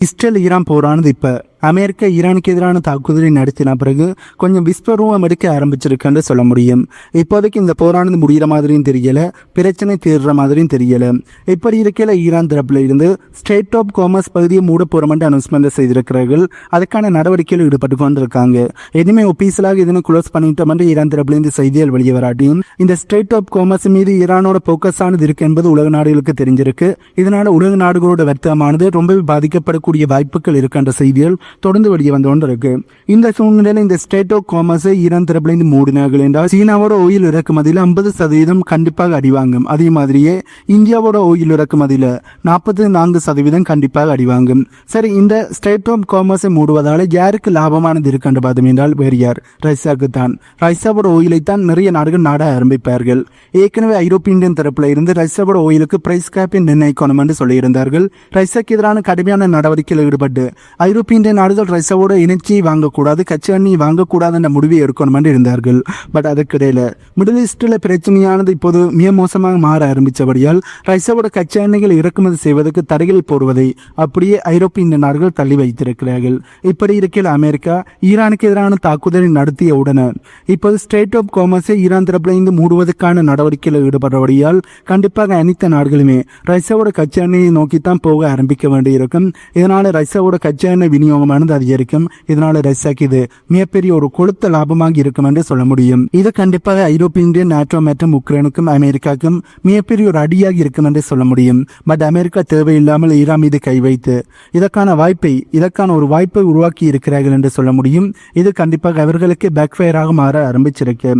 Israel Iran போரானது இப்போ America ஈரானுக்கு எதிரான தாக்குதலை நடத்தின பிறகு கொஞ்சம் விஸ்வரூபம் எடுக்க ஆரம்பிச்சிருக்குன்னு சொல்ல முடியும். இப்போதைக்கு இந்த போரானது முடிகிற மாதிரியும் தெரியல பிரச்சனை தீர்ற மாதிரியும் தெரியல. இப்படி இருக்கையில் ஈரான் தரப்பில் இருந்து ஸ்டேட் ஆஃப் காமர்ஸ் பகுதியை மூட போறோம்னு அனௌன்ஸ்மெண்ட் செய்திருக்கிறார்கள். அதுக்கான நடவடிக்கையில் ஈடுபட்டு கொண்டிருக்காங்க. எதுவுமே ஒபீசலாக இதனை குளோஸ் பண்ணிட்டோம் ஈரான் தரப்புல இருந்து செய்திகள் வெளியே வராட்டியும் இந்த ஸ்டேட் ஆஃப் காமர்ஸ் மீது ஈரானோட போக்கஸ் ஆனது இருக்கு என்பது உலக நாடுகளுக்கு தெரிஞ்சிருக்கு. இதனால உலக நாடுகளோட வர்த்தகமானது ரொம்பவே பாதிக்கப்படக்கூடிய வாய்ப்புகள் இருக்கின்ற செய்திகள் தொடர்ந்து வெளியே வந்து கொண்டு இருக்கு இந்த சூழ்நிலையில் இந்த ஸ்டேட் ஆஃப் காமர்ஸை ஈரான் தரப்புல மூடினார்கள் என்றால் சீனாவோட ஓயில் இறக்குமதியில் ஐம்பது சதவீதம் கண்டிப்பாக அடிவாங்கும் அதே மாதிரியே இந்தியாவோட ஓயில் இறக்குமதியில் நாற்பத்தி நான்கு சதவீதம் கண்டிப்பாக அடிவாங்கும் சரி இந்த ஸ்டேட் ஆஃப் காமர்ஸை மூடுவதால் யாருக்கு லாபமானது இருக்கின்ற பார்த்தோம் என்றால் வேறு யார்? ரஷ்யாவுக்கு தான். ரஷ்யாவோட ஓயிலை தான் நிறைய நாடுகள் நாட ஆரம்பிப்பார்கள். ஏற்கனவே ஐரோப்பிய இந்தியன் தரப்புல இருந்து ரஷ்யாவோட ஓயிலுக்கு பிரைஸ் கேப்பை நிர்ணயிக்கணும் என்று சொல்லியிருந்தார்கள். ரஷ்யாக்கு எதிரான கடுமையான நடவடிக்கையில் ஈடுபட்டு ஐரோப்பிய இந்திய நாடுகள் ரஷ்யாவோட இணைச்சியை வாங்கக்கூடாது கச்சா எண்ணெய் வாங்கக்கூடாது என்ற முடிவை எடுக்கணும் என்று இருந்தார்கள். பட் அதற்கிடையில் மிடில் ஈஸ்டில் பிரச்சனையானது இப்போது மிக மோசமாக மாற ஆரம்பித்தபடியால் ரஷ்யாவோட கச்சா எண்ணெய்கள் இறக்குமதி செய்வதற்கு தடைகள் போடுவதை அப்படியே ஐரோப்பிய நாடுகள் தள்ளி வைத்திருக்கிறார்கள். இப்படி இருக்கையில் அமெரிக்கா ஈரானுக்கு எதிரான தாக்குதலை நடத்திய உடனே இப்போது ஸ்டேட் ஆஃப் காமர்ஸை ஈரான் தரப்பிலிருந்து மூடுவதற்கான நடவடிக்கையில் ஈடுபடுறபடியால் கண்டிப்பாக அனைத்து நாடுகளுமே ரஷ்யாவோட கச்சா எண்ணெயை நோக்கித்தான் போக ஆரம்பிக்க வேண்டியிருக்கும். இதனால் ரஷ்யாவோட கச்சா எண்ணெய் விநியோகமானது அதிகரிக்கும். இதனால ரஷ்யாக்கு இது மிகப்பெரிய ஒரு கொளுத்த லாபமாக இருக்கும் என்று சொல்ல முடியும். இது கண்டிப்பாக ஐரோப்பிய இந்தியன் நாட்டோ மற்றும் உக்ரைனுக்கும் அமெரிக்காவுக்கும் மிகப்பெரிய ஒரு அடியாக இருக்கும் என்று சொல்ல முடியும். பட் அமெரிக்கா தேவையில்லாமல் ஈரான் மீது கை வைத்து இதற்கான வாய்ப்பை இதற்கான ஒரு வாய்ப்பை உருவாக்கி இருக்கிறார்கள் என்று சொல்ல முடியும். இது கண்டிப்பாக அவர்களுக்கு பேக்ஃபயராக மாற ஆரம்பிச்சிருக்கு.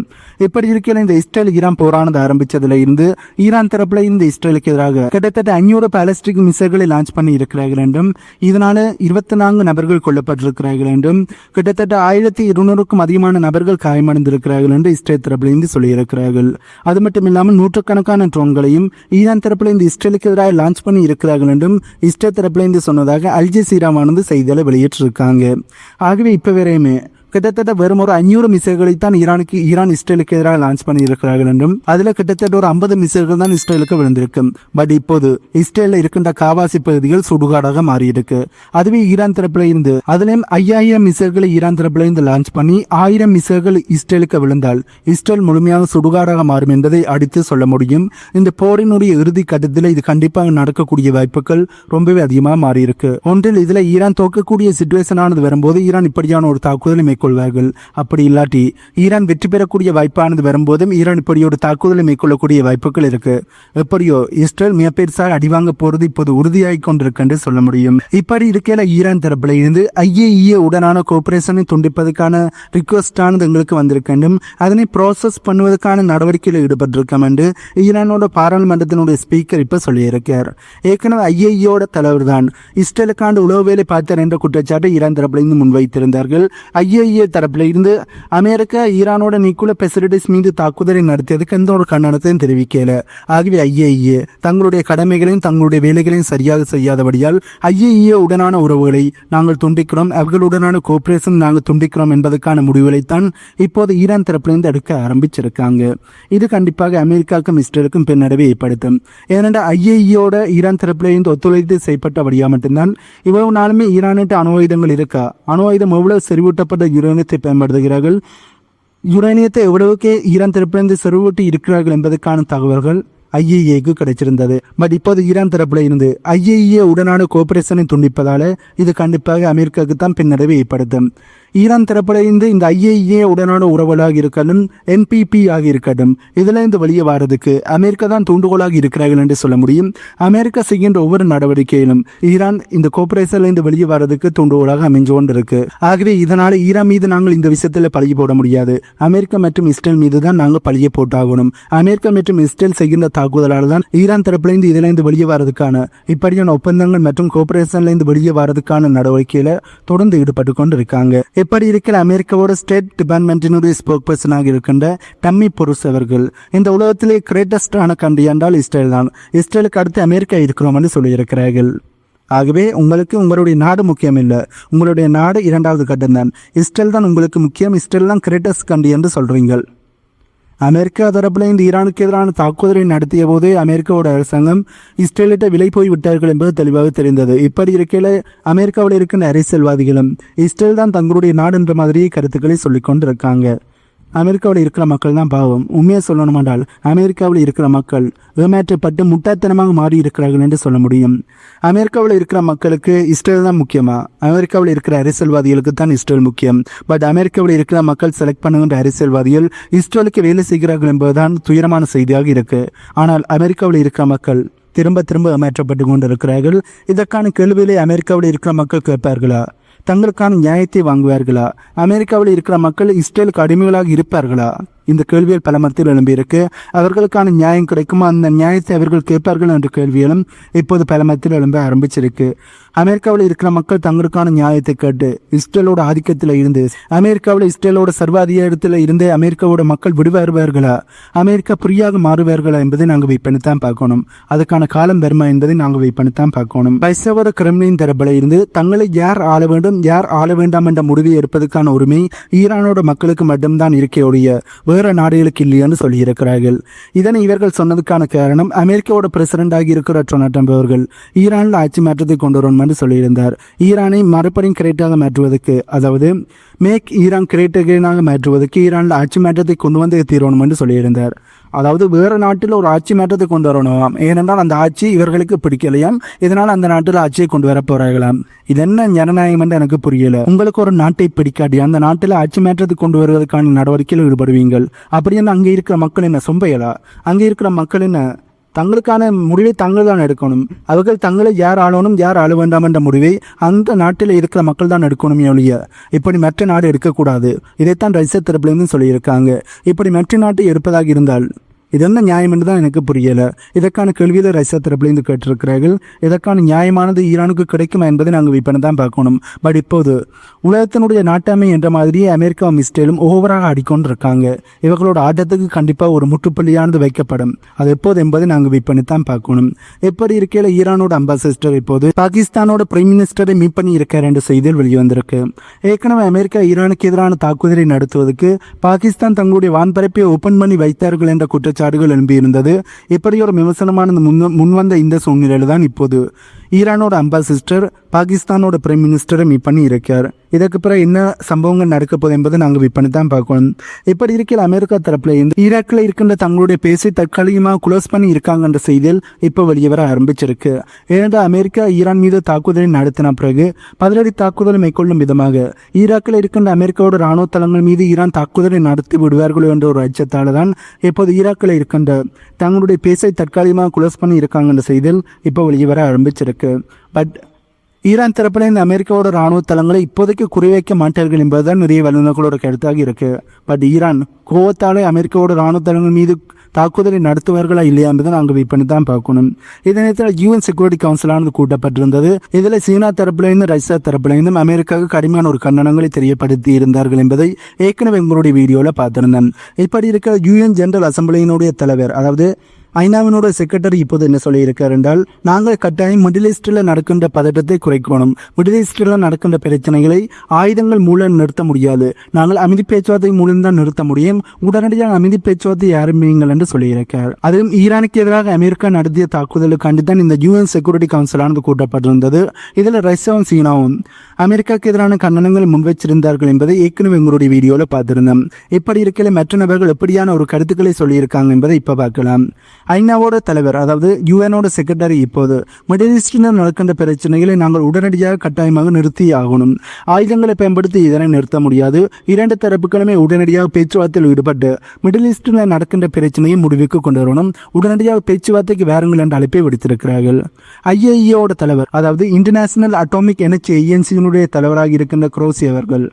இப்படி இருக்கிற இந்த இஸ்ரேல் ஈரான் போரானது ஆரம்பிச்சதுல இருந்து ஈரான் தரப்புல இந்த இஸ்ரேலுக்கு எதிராக கிட்டத்தட்ட ஐநூறு பாலஸ்டிக் மிசைல்களை லான்ச் பண்ணி இருக்கிறார்கள் என்றும் இதனால இருபத்தி நான்கு நபர்கள் கொல்லப்பட்டிருக்கிறார்கள் என்றும் கிட்டத்தட்ட ஆயிரத்தி இருநூறுக்கும் அதிகமான நபர்கள் காயமடைந்திருக்கிறார்கள் என்று இஸ்ரேல் தரப்புல இருந்து சொல்லியிருக்கிறார்கள். அது மட்டும் இல்லாமல் நூற்றுக்கணக்கான ட்ரோன்களையும் ஈரான் தரப்புல இந்த இஸ்ரேலுக்கு எதிராக லான்ச் பண்ணி இருக்கிறார்கள் என்றும் இஸ்ரேல் தரப்புல இருந்து சொன்னதாக அல்ஜசீராவானது செய்திகளை வெளியிட்டிருக்காங்க. ஆகவே இப்ப வரையுமே கிட்டத்தட்ட வெறும் ஒரு அஞ்சூறு மிசைல்களை தான் ஈரானுக்கு ஈரான் இஸ்ரேலுக்கு எதிராக லான்ச் பண்ணியிருக்கிறார்கள் என்றும் அதுல கிட்டத்தட்ட ஒரு ஐம்பது மிசைல்கள் தான் இஸ்ரேலுக்கு விழுந்திருக்கும் பட் இப்போது இஸ்ரேலில் இருக்கின்ற காவாசி பகுதிகள் சுடுகாடாக மாறியிருக்கு. அதுவே ஈரான் தரப்புல இருந்து அதுலேயும் ஐயாயிரம் மிசைல்களை ஈரான் தரப்புல இருந்து லான்ச் பண்ணி ஆயிரம் மிசைல்கள் இஸ்ரேலுக்கு விழுந்தால் இஸ்ரேல் முழுமையாக சுடுகாடாக மாறும் என்பதை அடித்து சொல்ல முடியும். இந்த போரினுடைய இறுதி கட்டத்தில் இது கண்டிப்பாக நடக்கக்கூடிய வாய்ப்புகள் ரொம்பவே அதிகமாக மாறியிருக்கு. ஒன்றில் இதுல ஈரான் தோக்கக்கூடிய சுச்சுவேஷன் ஆனது வரும்போது ஈரான் இப்படியான ஒரு தாக்குதலை மேற்கொள்வார்கள் அப்படி இல்லாட்டி ஈரான் வெற்றி பெறக்கூடிய வாய்ப்பானது வரும்போதும் ஈரான் இப்படி ஒரு தாக்குதலை மேற்கொள்ளக்கூடிய வாய்ப்புகள் இருக்கு. எப்படியோ இஸ்ரேல் மிகப்பெருசாக அடிவாங்க போறது இப்போது உறுதியாகி கொண்டிருக்கு என்று சொல்ல முடியும். இப்படி இருக்கையில ஈரான் தரப்பில் இருந்து ஐஏஇஏ உடனான கோஆபரேஷனை துண்டிப்பதற்கான ரிக்வஸ்ட் ஆனது எங்களுக்கு வந்திருக்கண்டும் அதனை ப்ராசஸ் பண்ணுவதற்கான நடவடிக்கையில் ஈடுபட்டிருக்கோம் என்று ஈரானோட பாராளுமன்றத்தினுடைய ஸ்பீக்கர் இப்போ சொல்லியிருக்கார். ஏற்கனவே ஐஏஇயோட தலைவர் தான் இஸ்ரேலுக்காண்டு உளவு வேலை பார்த்தார் என்ற குற்றச்சாட்டை ஈரான் தரப்புல இருந்து முன்வைத்திருந்தார்கள். யுஏ தரப்பில் இருந்து அமெரிக்கா ஈரானோட நிக்குல பெசிலிட்டிஸ் மீது தாக்குதலை நடத்தியதுக்கு எந்த ஒரு கண்டனத்தையும் தெரிவிக்கல. ஆகவே ஐஏஇஏ தங்களுடைய கடமைகளையும் தங்களுடைய வேலைகளையும் சரியாக செய்யாதபடியால் ஐஏஇஏ உடனான உறவுகளை நாங்கள் துண்டிக்கிறோம் அவர்களுடனான கோஆபரேஷன் நாங்கள் துண்டிக்கிறோம் என்பதற்கான முடிவுகளைத்தான் இப்போது ஈரான் தரப்பிலிருந்து எடுக்க ஆரம்பிச்சிருக்காங்க. இது கண்டிப்பாக அமெரிக்காவுக்கும் இஸ்ரேலுக்கும் பின்னடைவை ஏற்படுத்தும். ஏனென்றால் ஐஏஇயோட ஈரான் தரப்பிலிருந்து ஒத்துழைத்து செய்யப்பட்டபடியாக மட்டும்தான் இவ்வளவு நாளுமே ஈரானிட்டு அணு ஆயுதங்கள் இருக்கா? அணு ஆயுதம் எவ்வளவு செறிவூட்டப்பட்ட யுரேனியத்தை பயன்படுத்துகிறார்கள். யுரேனியத்தை எவ்வளவுக்கே ஈரான் தரப்பிலிருந்து செறிவூட்டி இருக்கிறார்கள் என்பதற்கான தகவல்கள் ஐஏஏக்கு கிடைச்சிருந்தது. பட் இப்போது ஈரான் தரப்புல இருந்து ஐஏஏ உடனான கோஆபரேஷனை துண்டிப்பதால இது கண்டிப்பாக அமெரிக்காவுக்கு தான் பின்னடைவை ஏற்படுத்தும். ஈரான் தரப்புல இருந்து இந்த ஐஏஏ உடனான உறவுகளாக இருக்கட்டும் என்பிபி ஆக இருக்கட்டும் இதுல இருந்து வெளியே வர்றதுக்கு அமெரிக்கா தான் தூண்டுகோலாக இருக்கிறார்கள் என்று சொல்ல முடியும். அமெரிக்கா செய்கின்ற ஒவ்வொரு நடவடிக்கையிலும் ஈரான் இந்த கோஆபரேஷன்ல இருந்து வெளியே வர்றதுக்கு தூண்டுகோலாக அமைஞ்சு கொண்டிருக்கு. ஆகவே இதனால ஈரான் மீது நாங்கள் இந்த விஷயத்துல பழகி போட முடியாது. அமெரிக்கா மற்றும் இஸ்ரேல் மீது தான் நாங்கள் பழிய போட்டாகணும். அமெரிக்கா மற்றும் இஸ்ரேல் செய்கின்ற தாக்குதலால் தான் ஈரான் தரப்பிலிருந்து இதிலிருந்து வெளியே வரதுக்கான இப்படியான ஒப்பந்தங்கள் மற்றும் கோஆபரேஷன்லேருந்து வெளியே வரதுக்கான நடவடிக்கையில தொடர்ந்து ஈடுபட்டு கொண்டு இருக்காங்க எப்படி இருக்கிற அமெரிக்காவோட ஸ்டேட் டிபார்ட்மெண்ட்டினுடைய ஸ்போக் பர்சனாக இருக்கின்ற டம்மி பொருஸ் அவர்கள் இந்த உலகத்திலே கிரேட்டஸ்டான கண்டி என்றால் இஸ்ரேல் தான். இஸ்ரேலுக்கு அடுத்து அமெரிக்கா இருக்கிறோம் என்று சொல்லியிருக்கிறார்கள். ஆகவே உங்களுக்கு உங்களுடைய நாடு முக்கியம் இல்லை. உங்களுடைய நாடு இரண்டாவது கட்டம் தான். இஸ்ரேல் தான் உங்களுக்கு முக்கியம். இஸ்ரேல் தான் கிரேட்டஸ்ட் கண்டி என்று சொல்றீங்கள். அமெரிக்கா தரப்புல இந்த ஈரானுக்கு எதிரான தாக்குதலை நடத்திய போது அமெரிக்காவோட அரசாங்கம் இஸ்ரேலிட்ட விலை போய் விட்டார்கள் என்பது தெளிவாக தெரிந்தது. இப்படி இருக்கையில் அமெரிக்காவில் இருக்கின்ற அரசியல்வாதிகளும் இஸ்ரேல் தான் தங்களுடைய நாடு என்ற மாதிரியே கருத்துக்களை சொல்லிக் கொண்டிருக்காங்க அமெரிக்காவில் இருக்கிற மக்கள் தான் பாவம். உண்மையாக சொல்லணுமென்றால் அமெரிக்காவில் இருக்கிற மக்கள் ஏமாற்றப்பட்டு முட்டாள்தனமாக மாறி இருக்கிறார்கள் என்று சொல்ல முடியும். அமெரிக்காவில் இருக்கிற மக்களுக்கு இஸ்ரேல் தான் முக்கியமா? அமெரிக்காவில் இருக்கிற அரசியல்வாதிகளுக்கு தான் இஸ்ரேல் முக்கியம். பட் அமெரிக்காவில் இருக்கிற மக்கள் செலக்ட் பண்ணுகின்ற அரசியல்வாதிகள் இஸ்ரேலுக்கு வேலை செய்கிறார்கள் என்பதுதான் துயரமான செய்தியாக இருக்கு. ஆனால் அமெரிக்காவில் இருக்கிற மக்கள் திரும்ப திரும்ப ஏமாற்றப்பட்டு கொண்டிருக்கிறார்கள். இதற்கான கேள்விகளை அமெரிக்காவில் இருக்கிற மக்கள் கேட்பார்களா? தங்களுக்கான நியாயத்தை வாங்குவார்களா? அமெரிக்காவில் இருக்கிற மக்கள் இஸ்ரேலுக்கு அடிமைகளாக இருப்பார்களா? இந்த கேள்வியில் பல மத்தியில் எழும்பியிருக்கு. அவர்களுக்கான நியாயம் கிடைக்குமா? அந்த நியாயத்தை அவர்கள் கேட்பார்கள் என்ற கேள்வியிலும் இப்போது பல மத்தியில் எழும்ப ஆரம்பிச்சிருக்கு. அமெரிக்காவில் இருக்கிற மக்கள் தங்களுக்கான நியாயத்தை கேட்டு இஸ்ரேலோட ஆதிக்கத்தில் இருந்து அமெரிக்காவில் இஸ்ரேலோட சர்வாதிகாரத்தில் இருந்து அமெரிக்காவோட மக்கள் விடுவாருவார்களா அமெரிக்கா புரியாக மாறுவார்களா என்பதை நாங்கள் வெயிட் பண்ணி தான் பார்க்கணும். அதுக்கான காலம் வருமா என்பதை நாங்கள் வெயிட் பண்ணி தான் பார்க்கணும். பைசவர கிரெம்லின் தரப்பில் இருந்து தங்களை யார் ஆள வேண்டும் யார் ஆள வேண்டாம் என்ற முடிவை எடுப்பதற்கான உரிமை ஈரானோட மக்களுக்கு மட்டும்தான் இருக்கே ஒழிய வேறு நாடுகளுக்கு இல்லையென்று சொல்லியிருக்கிறார்கள். இதனை இவர்கள் சொன்னதுக்கான காரணம் அமெரிக்காவோட பிரசிடென்டாக இருக்கிற டொனால்ட் ட்ரம்ப் அவர்கள். ஈரானில் ஆட்சி மாற்றத்தை கொண்டு வரும் என்று சொல்லியிருந்தார். ஈரானை மறுபடியும் கிரேட்டாக மாற்றுவதற்கு அதாவது மேக் ஈரான் கிரேட்டகனாக மாற்றுவதற்கு ஈரானில் ஆட்சி மாற்றத்தை கொண்டு வந்து தீரணும் என்று சொல்லியிருந்தார். அதாவது வேறு நாட்டில் ஒரு ஆட்சி மாற்றத்தை கொண்டு வரணும். ஏனென்றால் அந்த ஆட்சி இவர்களுக்கு பிடிக்கலையாம். இதனால் அந்த நாட்டில் ஆட்சியை கொண்டு வர போகிறார்களாம் இது என்ன ஜனநாயகம் என்று எனக்கு புரியல. உங்களுக்கு ஒரு நாட்டை பிடிக்காட்டி அந்த நாட்டில் ஆட்சி மாற்றத்தை கொண்டு வருவதற்கான நடவடிக்கையில் ஈடுபடுவீங்கள். அப்படின்னு அங்கே இருக்கிற மக்கள் என்ன? சொம்பையலா? அங்கே இருக்கிற மக்கள் என்ன? தங்களுக்கான முடிவை தாங்கள் தான் எடுக்கணும். அவர்கள் தங்களை யார் ஆளணும் யார் ஆள வேண்டாம் என்ற முடிவை அந்த நாட்டில் இருக்கிற மக்கள் தான் எடுக்கணும் ஒழிய இப்படி மற்ற நாடு எடுக்கக்கூடாது. இதைத்தான் ரஷ்ய தரப்பிலிருந்து சொல்லியிருக்காங்க. இப்படி மற்ற நாட்டை எடுப்பதாக இருந்தால் இது என்ன நியாயம் என்று தான் எனக்கு புரியல. இதற்கான கேள்வியில் ரஷ்யா தரப்பிலிருந்து கேட்டிருக்கிறார்கள். இதற்கான நியாயமானது ஈரானுக்கு கிடைக்குமா என்பதை நாங்கள் விற்பனை தான் பார்க்கணும். பட் இப்போது உலகத்தினுடைய நாட்டாமை என்ற மாதிரியே அமெரிக்காவும் இஸ்ரேலும் ஓவராக ஆடிக்கொண்டிருக்காங்க. இவர்களோட ஆட்டத்துக்கு கண்டிப்பாக ஒரு முற்றுப்புள்ளியானது வைக்கப்படும். அது எப்போது என்பதை நாங்கள் விற்பனை தான் பார்க்கணும். எப்படி இருக்கையில் ஈரானோட அம்பாசிடர் இப்போது பாகிஸ்தானோட பிரைம் மினிஸ்டரை மீட் பண்ணி இருக்கார் என்ற செய்தியில் வெளிவந்திருக்கு. ஏற்கனவே அமெரிக்கா ஈரானுக்கு எதிரான தாக்குதலை நடத்துவதற்கு பாகிஸ்தான் தங்களுடைய வான்பரப்பை ஓபன் பண்ணி வைத்தார்கள் என்ற குற்றச்சாட்டுகள் எழும்பியிருந்தது இப்படி ஒரு விமர்சனமான முன் முன்வந்த இந்த சூழ்நிலையில் தான் இப்போது ஈரானோட அம்பாசிஸ்டர் பாகிஸ்தானோட பிரைம் மினிஸ்டரை மீட் பண்ணி இருக்கார். இதற்கு பிறகு என்ன சம்பவங்கள் நடக்க போகுது என்பதை நாங்கள் வெயிட் பண்ணி தான் பார்க்கணும். இப்படி இருக்கையில் அமெரிக்கா தரப்புல இருந்து ஈராக்கில் இருக்கின்ற தங்களுடைய பேசி தற்காலிகமாக குளோஸ் பண்ணி இருக்காங்கன்ற செய்தியில் இப்போ வெளியே வர ஆரம்பிச்சிருக்கு. ஏனென்றால் அமெரிக்கா ஈரான் மீது தாக்குதலை நடத்தின பிறகு பதிலடி தாக்குதலை மேற்கொள்ளும் விதமாக ஈராக்கில் இருக்கின்ற அமெரிக்காவோட ராணுவ தளங்கள் மீது ஈரான் தாக்குதலை நடத்தி விடுவார்களோ என்ற ஒரு அச்சத்தால் தான் இப்போது ஈராக்கில் இருக்கின்ற தங்களுடைய பேசை தற்காலிகமாக குளோஸ் பண்ணி இருக்காங்கன்ற செய்தியில் இப்போ வெளியே வர ஆரம்பிச்சிருக்கு. பட் ஈரான் தரப்பில் இந்த அமெரிக்காவோட ராணுவ தளங்களை இப்போதைக்கு குறிவைக்க மாட்டார்கள் என்பதுதான் நிறைய வல்லுநர்களோட கருத்தாக இருக்கு. பட் ஈரான் கோவத்தாலே அமெரிக்காவோட ராணுவ தளங்கள் மீது தாக்குதலை நடத்துவார்களா இல்லையா என்பதை நாங்கள் வெயிட் பண்ணி தான் பார்க்கணும். இதே நேரத்தில் யூஎன் செக்யூரிட்டி கவுன்சிலானது கூட்டப்பட்டிருந்தது. இதில் சீனா தரப்பிலிருந்தும் ரஷ்யா தரப்பிலிருந்தும் அமெரிக்காவுக்கு கடுமையான ஒரு கண்டனங்களை தெரியப்படுத்தி இருந்தார்கள் என்பதை ஏற்கனவே எங்களுடைய வீடியோவில் பார்த்திருந்தேன். இப்படி இருக்கிற யூஎன் ஜெனரல் அசம்பிளியினுடைய தலைவர் அதாவது ஐநாவினோட செக்ரட்டரி இப்போது என்ன சொல்லியிருக்கார் என்றால் நாங்கள் கட்டாயம் மிடில் ஈஸ்டில் நடக்கின்ற பதட்டத்தை குறைக்கணும். மிடில் ஈஸ்டில் நடக்கின்ற பிரச்சனைகளை ஆயுதங்கள் மூலம் நிறுத்த முடியாது. நாங்கள் அமைதி பேச்சுவார்த்தை மூலம் தான் நிறுத்த முடியும். உடனடியாக அமைதி பேச்சுவார்த்தை ஆரம்பியுங்கள் என்று சொல்லியிருக்கார். அதுவும் ஈரானுக்கு எதிராக அமெரிக்கா நடத்திய தாக்குதலுக்காண்டி தான் இந்த யூஎன் செக்யூரிட்டி கவுன்சிலானது கூட்டப்பட்டிருந்தது. இதில் ரஷ்யாவும் சீனாவும் அமெரிக்காவுக்கு எதிரான கண்டனங்களை முன்வைச்சிருந்தார்கள் என்பதை ஏற்கனவே எங்களுடைய வீடியோவில் பார்த்திருந்தோம். இப்படி இருக்கையில் மற்ற நபர்கள் எப்படியான ஒரு கருத்துக்களை சொல்லியிருக்காங்க என்பதை இப்போ பார்க்கலாம். ஐநாவோட தலைவர் அதாவது யுஎனோட செக்ரட்டரி இப்போது மிடில் ஈஸ்டினர் நடக்கின்ற பிரச்சனைகளை நாங்கள் உடனடியாக கட்டாயமாக நிறுத்தி ஆகணும். ஆயுதங்களை பயன்படுத்தி இதனை நிறுத்த முடியாது. இரண்டு தரப்புகளுமே உடனடியாக பேச்சுவார்த்தையில் ஈடுபட்டு மிடில் ஈஸ்டில் நடக்கின்ற பிரச்சனையை முடிவுக்கு கொண்டு வரணும். உடனடியாக பேச்சுவார்த்தைக்கு வேறுங்கள் என்ற அழைப்பை விடுத்திருக்கிறார்கள். ஐஏஇஓட தலைவர் அதாவது இன்டர்நேஷனல் அட்டாமிக் எனர்ஜி ஏஜென்சியினுடைய தலைவராக இருக்கின்ற குரோசி அவர்கள்.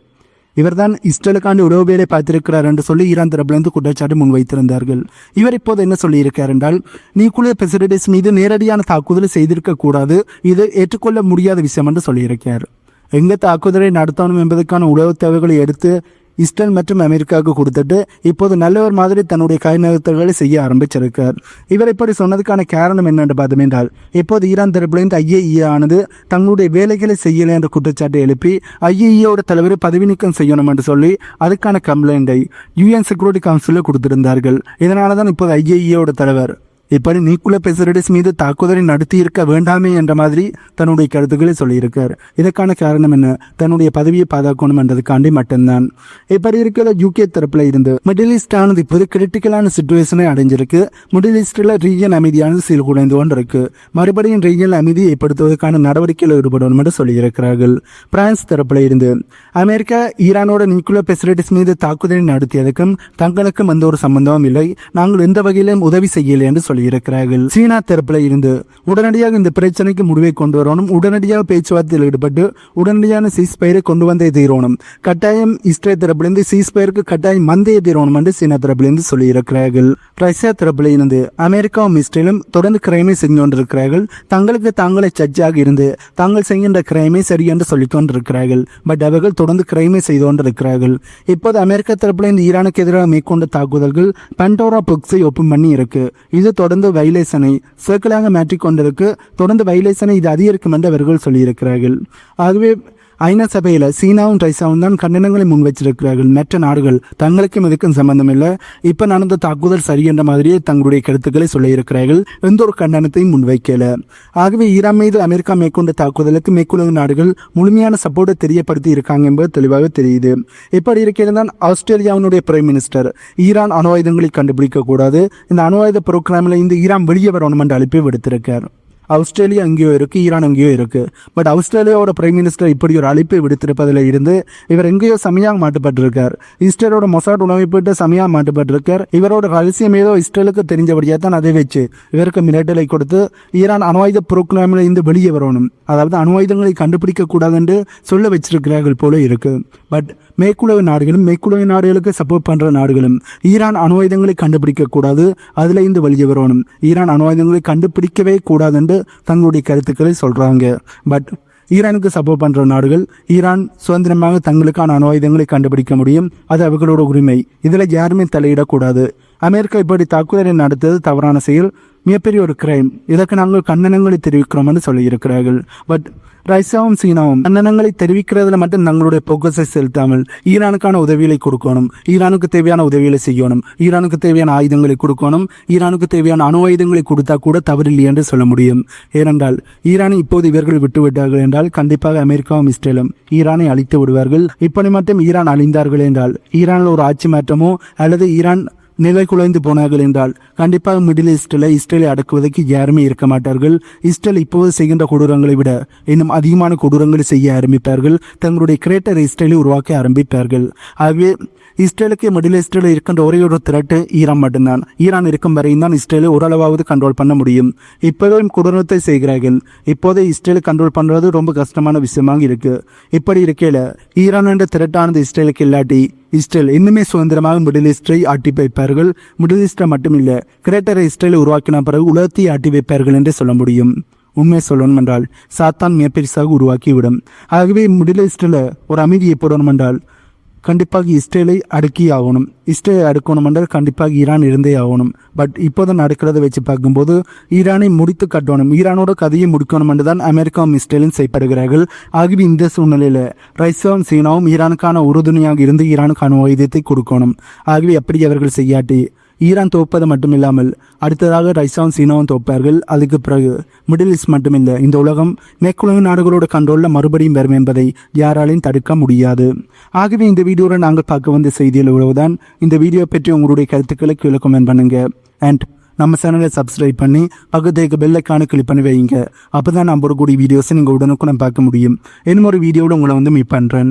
இவர்தான் இஸ்ரேலுக்காண்டி உறவு வேலை பார்த்திருக்கிறார் என்று சொல்லி ஈரான் தரப்பிலிருந்து குற்றச்சாட்டு முன்வைத்திருந்தார்கள். இவர் இப்போது என்ன சொல்லியிருக்கார் என்றால் நியூக்ளியர் ஃபெசிலிட்டிஸ் மீது நேரடியான தாக்குதலை செய்திருக்க கூடாது இது ஏற்றுக்கொள்ள முடியாத விஷயம் என்று சொல்லியிருக்கார் எங்க தாக்குதலை நடத்தணும் என்பதற்கான உளவு தேவைகளை எடுத்து இஸ்ரேல் மற்றும் அமெரிக்காவுக்கு கொடுத்துட்டு இப்போது நல்லவர் மாதிரி தன்னுடைய கை நகர்த்தல்களை செய்ய ஆரம்பிச்சிருக்கார். இவர் இப்படி சொன்னதுக்கான காரணம் என்னென்று பார்த்தோமென்றால் இப்போது ஈரான் தரப்பிலிருந்து ஐஏஇஏ ஆனது தங்களுடைய வேலைகளை செய்யலை என்ற குற்றச்சாட்டை எழுப்பி ஐஏஇயோட தலைவர் பதவி நீக்கம் செய்யணும் என்று சொல்லி அதுக்கான கம்ப்ளைண்டை யூஎன் செக்யூரிட்டி கவுன்சிலில் கொடுத்திருந்தார்கள். இதனால தான் இப்போது ஐஏஇயோட தலைவர் இப்படி நியூக்ளியர் பெசிலிட்டிஸ் மீது தாக்குதலை நடத்தி இருக்க வேண்டாமே என்ற மாதிரி தன்னுடைய கருத்துக்களை சொல்லியிருக்கார். இதற்கான காரணம் என்ன? தன்னுடைய பதவியை பாதுகாக்கணும் என்றதுக்காண்டி மட்டும்தான். இப்படி இருக்கிற யூகே தரப்புல இருந்து மிடில் ஈஸ்ட் ஆனது இப்போது கிரிட்டிக்கலான சுச்சுவேஷனை அடைஞ்சிருக்கு. மிடில் ஈஸ்டில் ரீஜன் அமைதியானது சீல் குறைந்து கொண்டு இருக்கு மறுபடியும் ரீஜன் அமைதியை ஏற்படுத்துவதற்கான நடவடிக்கையில் ஈடுபடணும் என்று சொல்லியிருக்கிறார்கள். பிரான்ஸ் தரப்புல இருந்து அமெரிக்கா ஈரானோட நியூக்ளியர் பெசிலிட்டிஸ் மீது தாக்குதலை நடத்தியதுக்கும் தங்களுக்கும் எந்த ஒரு சம்பந்தமும் இல்லை. நாங்கள் எந்த வகையிலும் உதவி செய்யலை என்று இருக்கிறார்கள். சீனா தரப்புல இருந்து உடனடியாக இந்த பிரச்சனைக்கு முடிவை கொண்டு வரணும். உடனடியாக பேச்சுவார்த்தையில் ஈடுபட்டு உடனடியான சீஸ் பயிரை கொண்டு வந்தே தீரணும். கட்டாயம் இஸ்ரேல் தரப்பிலிருந்து சீஸ்பயருக்கு கட்டாயம் வந்தே தீரணும் என்று சீனா தரப்பிலிருந்து சொல்லியிருக்கிறார்கள். ரஷ்யா தரப்புல இருந்து அமெரிக்காவும் இஸ்ரேலும் தொடர்ந்து கிரைமை செஞ்சு கொண்டிருக்கிறார்கள். தங்களுக்கு தாங்களே சர்ச்சாக இருந்து தாங்கள் செய்கின்ற கிரைமை சரி என்று சொல்லிக் கொண்டிருக்கிறார்கள். பட் அவர்கள் தொடர்ந்து கிரைமை செய்து கொண்டிருக்கிறார்கள். இப்போது அமெரிக்க தரப்புல இருந்து ஈரானுக்கு எதிராக மேற்கொண்ட தாக்குதல்கள் பண்டோரா புக்ஸை ஒப்பன் பண்ணி இருக்கு இது தொடர்ந்து வைலேசனை சர்க்கிளாக மாற்றிக்கொண்டிருக்கு. தொடர்ந்து வயலேசனை இது அதிகரிக்கும் என்று அவர்கள் சொல்லியிருக்கிறார்கள். ஆகவே ஐநா சபையில் சீனாவும் ரைசாவும் தான் கண்டனங்களை முன் வச்சிருக்கிறார்கள் மற்ற நாடுகள் தங்களுக்கும் இதுக்கும் சம்பந்தம் இல்லை இப்போ நடந்த தாக்குதல் சரி என்ற மாதிரியே தங்களுடைய கருத்துக்களை சொல்லியிருக்கிறார்கள் எந்த ஒரு கண்டனத்தையும் முன்வைக்கல. ஆகவே ஈரான் மீது அமெரிக்கா மேற்கொண்ட தாக்குதலுக்கு மேற்குலக நாடுகள் முழுமையான சப்போர்ட்டை தெரியப்படுத்தி இருக்காங்க என்பது தெளிவாக தெரியுது. இப்படி இருக்கிறது தான் ஆஸ்திரேலியாவினுடைய பிரைம் மினிஸ்டர் ஈரான் அணு ஆயுதங்களை கண்டுபிடிக்க கூடாது. இந்த அணு ஆயுத புரோகிராமில் இந்த ஈரான் வெளியே வரணும் என்று அழைப்பை விடுத்திருக்கார். ஆஸ்திரேலியா அங்கேயோ இருக்குது ஈரான் அங்கேயோ இருக்குது பட் ஆஸ்திரேலியாவோட பிரைம் மினிஸ்டர் இப்படி ஒரு அழைப்பை விடுத்திருப்பதில் இருந்து இவர் எங்கேயோ சமையாக மாட்டுப்பட்டிருக்கார். இஸ்ரேலோட மொசாட் உணவைப்பட்டு சமையாக மாட்டுப்பட்டிருக்கார். இவரோட ரகசியம் ஏதோ இஸ்ரேலுக்கு தெரிஞ்சபடியாக தான் அதை வச்சு இவருக்கு மிரட்டலை கொடுத்து ஈரான் அணுவாயுத புரோகிராமில் இருந்து வெளியே வரணும். அதாவது அணுவாயுதங்களை கண்டுபிடிக்க கூடாதுன்னு சொல்ல வச்சிருக்கிறார்கள் போல இருக்கு. பட் மேற்குலக நாடுகளும் மேற்குலக நாடுகளுக்கு சப்போர்ட் பண்ற நாடுகளும் ஈரான் அணுவாயுதங்களை கண்டுபிடிக்க கூடாது. அதுல இருந்து வெளியே வரணும். ஈரான் அணுவாயுதங்களை கண்டுபிடிக்கவே கூடாது என்று தங்களுடைய கருத்துக்களை சொல்றாங்க. பட் ஈரானுக்கு சப்போர்ட் பண்ற நாடுகள் ஈரான் சுதந்திரமாக தங்களுக்கான அணு ஆயுதங்களை கண்டுபிடிக்க முடியும். அது அவர்களோட உரிமை. இதில் யாருமே தலையிடக்கூடாது அமெரிக்கா இப்படி தாக்குதலை நடத்தது தவறான செயல். மிகப்பெரிய ஒரு கிரைம் இதற்கு நாங்கள் கண்டனங்களை தெரிவிக்கிறோம் என்று சொல்லியிருக்கிறார்கள். பட் ரஷ்யாவும் சீனாவும் கண்டனங்களை தெரிவிக்கிறதுல மட்டும் தங்களுடைய போக்கஸை செலுத்தாமல் ஈரானுக்கான உதவிகளை கொடுக்கணும். ஈரானுக்கு தேவையான உதவிகளை செய்யணும். ஈரானுக்கு தேவையான ஆயுதங்களை கொடுக்கணும். ஈரானுக்கு தேவையான அணு ஆயுதங்களை கொடுத்தா கூட தவறில்லை என்று சொல்ல முடியும். ஏனென்றால் ஈரானை இப்போது இவர்கள் விட்டுவிட்டார்கள் என்றால் கண்டிப்பாக அமெரிக்காவும் இஸ்ரேலும் ஈரானை அழித்து விடுவார்கள். இப்படி மட்டும் ஈரான் அழிந்தார்கள் என்றால் ஈரானில் ஒரு ஆட்சி மாற்றமோ அல்லது ஈரான் நிலை குலைந்து போனார்கள் என்றால் கண்டிப்பாக மிடில் ஈஸ்டில் இஸ்ரேலை அடக்குவதற்கு யாருமே இருக்க மாட்டார்கள். இஸ்ரேல் இப்போது செய்கின்ற கொடூரங்களை விட இன்னும் அதிகமான கொடூரங்களை செய்ய ஆரம்பிப்பார்கள். தங்களுடைய கிரேட்டர் இஸ்ரேலை உருவாக்க ஆரம்பிப்பார்கள். ஆகவே இஸ்ரேலுக்கு மிடில் ஈஸ்டில் இருக்கின்ற ஒரே ஒரு திரட்டு ஈரான் மட்டும்தான். ஈரான் இருக்கும் வரையும் தான் இஸ்ரேலை ஓரளவாவது கண்ட்ரோல் பண்ண முடியும். இப்போதும் குடும்பத்தை செய்கிறார்கள். இப்போதே இஸ்ரேலை கண்ட்ரோல் பண்ணுறது ரொம்ப கஷ்டமான விஷயமாக இருக்கு. இப்படி இருக்கையில் ஈரான் என்ற திரட்டானது இஸ்ரேலுக்கு இல்லாட்டி இஸ்ரேல் இன்னுமே சுதந்திரமாக மிடில் ஈஸ்டரை ஆட்டி வைப்பார்கள். மிடில் ஈஸ்டை மட்டுமில்லை கிரேட்டர் இஸ்ரேலை உருவாக்கின பிறகு உலகத்தை ஆட்டி வைப்பார்கள் என்று சொல்ல முடியும். உண்மை சொல்லணும் என்றால் சாத்தான் மிகப்பெரிசாக உருவாக்கிவிடும். ஆகவே மிடில் ஈஸ்டில் ஒரு அமைதியை போடணும் என்றால் கண்டிப்பாக இஸ்ரேலை அடுக்கி ஆகணும் இஸ்ரேலை அடுக்கணும் என்றால் கண்டிப்பாக ஈரான் இருந்தே ஆகணும். பட் இப்போது நடக்கிறத வச்சு பார்க்கும்போது ஈரானை முடித்து கட்டணும். ஈரானோட கதையை முடிக்கணும் என்று தான் அமெரிக்காவும் இஸ்ரேலும் செய்யப்படுகிறார்கள் ஆகவே இந்த சூழ்நிலையில் ரஷ்யாவும் சீனாவும் ஈரானுக்கான உறுதுணையாக இருந்து ஈரானுக்கான ஆயுதத்தை கொடுக்கணும். ஆகவே எப்படி அவர்கள் செய்யாட்டி ஈரான் தோப்பது மட்டும் இல்லாமல் அடுத்ததாக ரஷ்யாவும் சீனாவும் தோப்பார்கள் அதுக்கு பிறகு மிடில் ஈஸ்ட் மட்டுமில்லை இந்த உலகம் மேற்குலக நாடுகளோட கண்ட்ரோலில் மறுபடியும் வரும் என்பதை யாராலையும் தடுக்க முடியாது. ஆகவே இந்த வீடியோவில் நாங்கள் பார்க்க வந்த செய்தியில் உழவுதான் இந்த வீடியோ பற்றி உங்களுடைய கருத்துக்களை கீழே கமெண்ட் பண்ணுங்க. அண்ட் நம்ம சேனலை சப்ஸ்கிரைப் பண்ணி பக்கத்துக்கு பெல்லைக்கான கிளிக் பண்ணி வைங்க அப்போ தான் நம்ம கூடிய வீடியோஸை நீங்கள் உடனுக்குடன் பார்க்க முடியும். இன்னும் ஒரு வீடியோவில் உங்களை வந்து மீட் பண்ணுறேன்